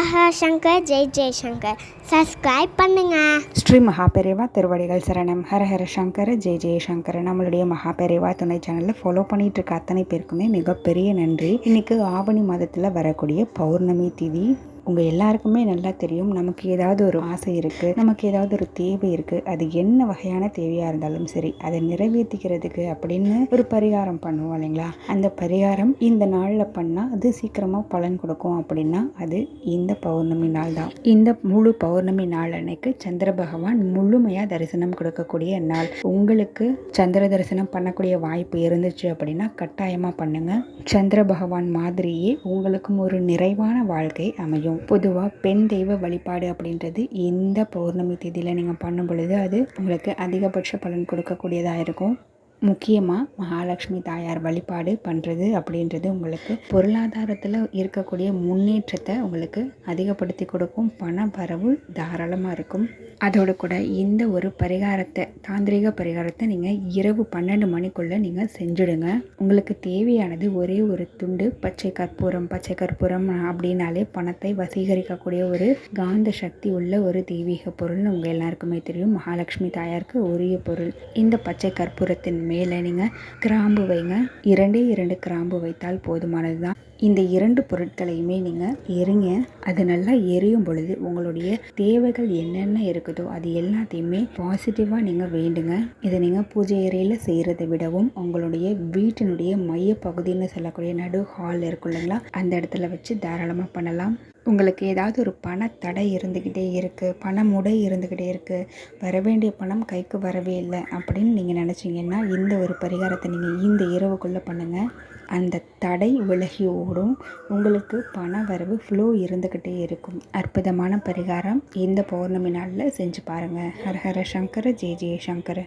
ஆஹா Shankar Jai Jai Shankar. Subscribe பண்ணுங்க. ஸ்ரீ மகாபெரிவா திருவடிகள் சரணம். ஹர ஹர சங்கர ஜெய் ஜெயசங்கர நம்மளுடைய மகாபெரிவா துணை சேனலில் ஃபாலோ பண்ணிட்டு இருக்க அத்தனை பேருக்குமே மிகப்பெரிய நன்றி. இன்னைக்கு ஆவணி மாதத்தில் வரக்கூடிய பௌர்ணமி திதி உங்கள் எல்லாருக்குமே நல்லா தெரியும். நமக்கு ஏதாவது ஒரு ஆசை இருக்குது நமக்கு ஏதாவது ஒரு தேவை இருக்குது அது என்ன வகையான தேவையாக இருந்தாலும் சரி அதை நிறைவேற்றிக்கிறதுக்கு அப்படின்னு ஒரு பரிகாரம் பண்ணுவோம் இல்லைங்களா? அந்த பரிகாரம் இந்த நாளில் பண்ணால் அது சீக்கிரமாக பலன் கொடுக்கும் அப்படின்னா அது இந்த பௌர்ணமி நாள் தான். இந்த முழு பௌர்ணமி நாள் அன்னைக்கு சந்திர பகவான் முழுமையாக தரிசனம் கொடுக்கக்கூடிய நாள். உங்களுக்கு சந்திர தரிசனம் பண்ணக்கூடிய வாய்ப்பு இருந்துச்சு அப்படின்னா கட்டாயமாக பண்ணுங்கள் சந்திர பகவான் மாதிரியே உங்களுக்கும் ஒரு நிறைவான வாழ்க்கை அமையும். பொதுவாக பெண் தெய்வ வழிபாடு அப்படின்றது இந்த பௌர்ணமி தேதியில் நீங்கள் பண்ணும் பொழுது அது உங்களுக்கு அதிகபட்ச பலன் கொடுக்கக்கூடியதாக இருக்கும். முக்கியமாக மகாலட்சுமி தாயார் வழிபாடு பண்ணுறது அப்படின்றது உங்களுக்கு பொருளாதாரத்தில் இருக்கக்கூடிய முன்னேற்றத்தை உங்களுக்கு அதிகப்படுத்தி கொடுக்கும். பண வரவு தாராளமாக இருக்கும். அதோடு கூட இந்த ஒரு பரிகாரத்தை தாந்திரிக பரிகாரத்தை நீங்கள் இரவு பன்னெண்டு மணிக்குள்ளே நீங்கள் செஞ்சுடுங்க. உங்களுக்கு தேவையானது ஒரே ஒரு துண்டு பச்சை கற்பூரம் பச்சை கற்பூரம் அப்படின்னாலே பணத்தை வசீகரிக்கக்கூடிய ஒரு காந்த சக்தி உள்ள ஒரு தெய்வீக பொருள்னு உங்கள் எல்லாருக்குமே தெரியும். மகாலட்சுமி தாயாருக்கு உரிய பொருள். இந்த பச்சை கற்பூரத்தின் மேலே நீங்கள் கிராம்பு வைங்க. இரண்டே இரண்டு கிராம்பு வைத்தால் போதுமானது தான் இந்த இரண்டு பொருட்களையுமே நீங்கள் எரிங்க அது நல்லா எரியும் பொழுது உங்களுடைய தேவைகள் என்னென்ன இருக்குதோ அது எல்லாத்தையுமே பாசிட்டிவாக நீங்கள் வேண்டுங்க. இதை நீங்கள் பூஜை அறையில் செய்கிறத விடவும் உங்களுடைய வீட்டினுடைய மைய பகுதின்னு சொல்லக்கூடிய நடு ஹால் இருக்கும் இல்லைங்களா? அந்த இடத்துல வச்சு தாராளமாக பண்ணலாம். உங்களுக்கு ஏதாவது ஒரு பண தடை இருந்துக்கிட்டே இருக்குது பண முடை இருந்துக்கிட்டே இருக்குது வர வேண்டிய பணம் கைக்கு வரவே இல்லை அப்படின்னு நீங்கள் நினச்சிங்கன்னா இந்த ஒரு பரிகாரத்தை நீங்கள் இந்த இரவுக்குள்ளே பண்ணுங்கள் அந்த தடை விலகி ஓடும் உங்களுக்கு பண வரவு ஃப்ளோ இருந்துக்கிட்டே இருக்கும். அற்புதமான பரிகாரம் இந்த பௌர்ணமி நாளில் செஞ்சு பாருங்கள் ஹரஹர ஹர சங்கர ஜெய ஜெய சங்கர.